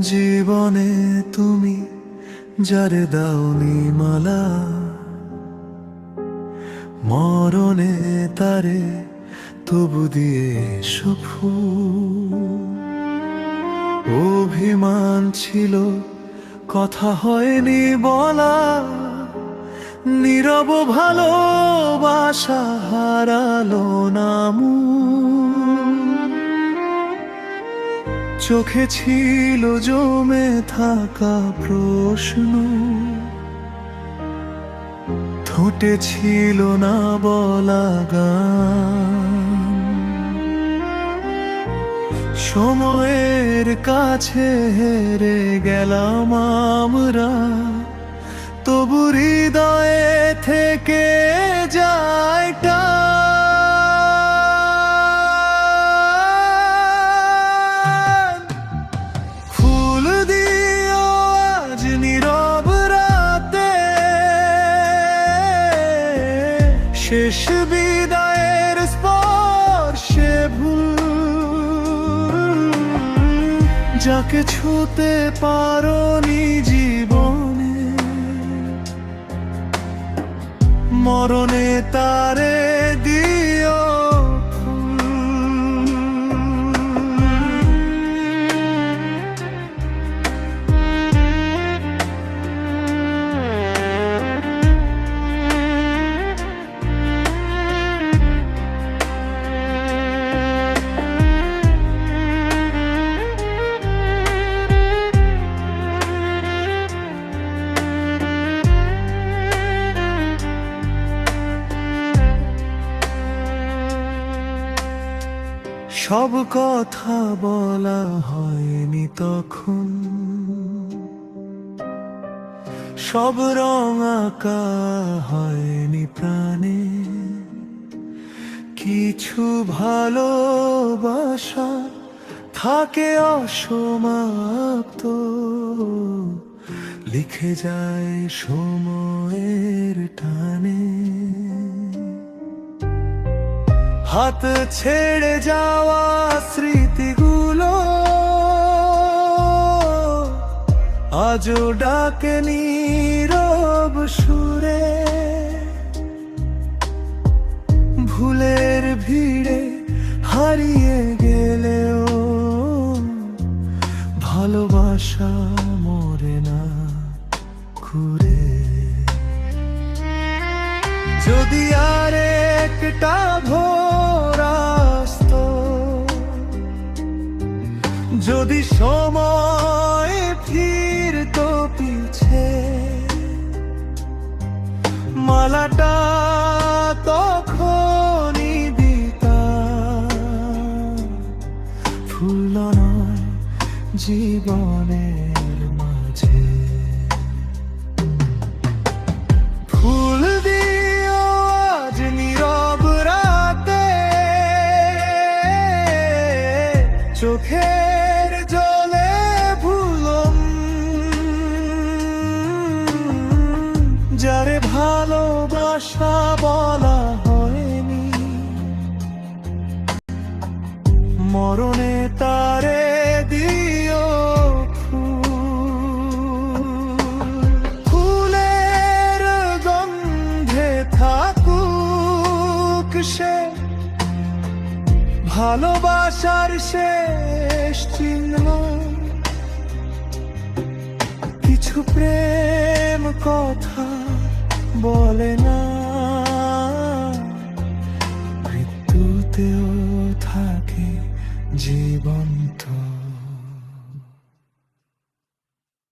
জীবনে তুমি যারে দাওনি মালা, মরণে তারে তবু দিয়ে সুফু। অভিমান ছিল, কথা হয়নি বলা, নীরব ভালোবাসা হারালো নামু। চোখে ছিল জমে থাকা প্রশ্ন। ঠোঁটে ছিল না বলা গান। সময়ের কাছে হেরে গেলাম আমরা, তবু হৃদয়ে শেষ বিদায়ের স্পর্শে ভুল। যাকে ছুতে পারোনি জীবনে সব কথা বলা হয়নি তখন। সব রং আঁকা হয়নি প্রাণে। কিছু ভালোবাসা থাকে অসমাপ্ত। লিখে যায় সময়ের হাত ছেড়ে যাওয়া স্মৃতিগুলো আজও ডাকে নীরব সুরে। ভুলের ভিড়ে হারিয়ে গেলেও ভালোবাসা মরে না ঘুরে যদি আর একটা ভোর যদি সময় ফিরতো পিছে, মালাটা তখনই দিতাম। ফুল নয় জীবনের মাঝে। ফুল দিও আজ রাতে চোখের যারে ভালোবাসা বলা হয়নি। মরণে তারে দিও ফুলের গন্ধে থাকুক সে, ভালোবাসার শেষ চিহ্ন। কিছু প্রেম কথা বলে না। মৃত্যুতেও থাকে জীবন্ত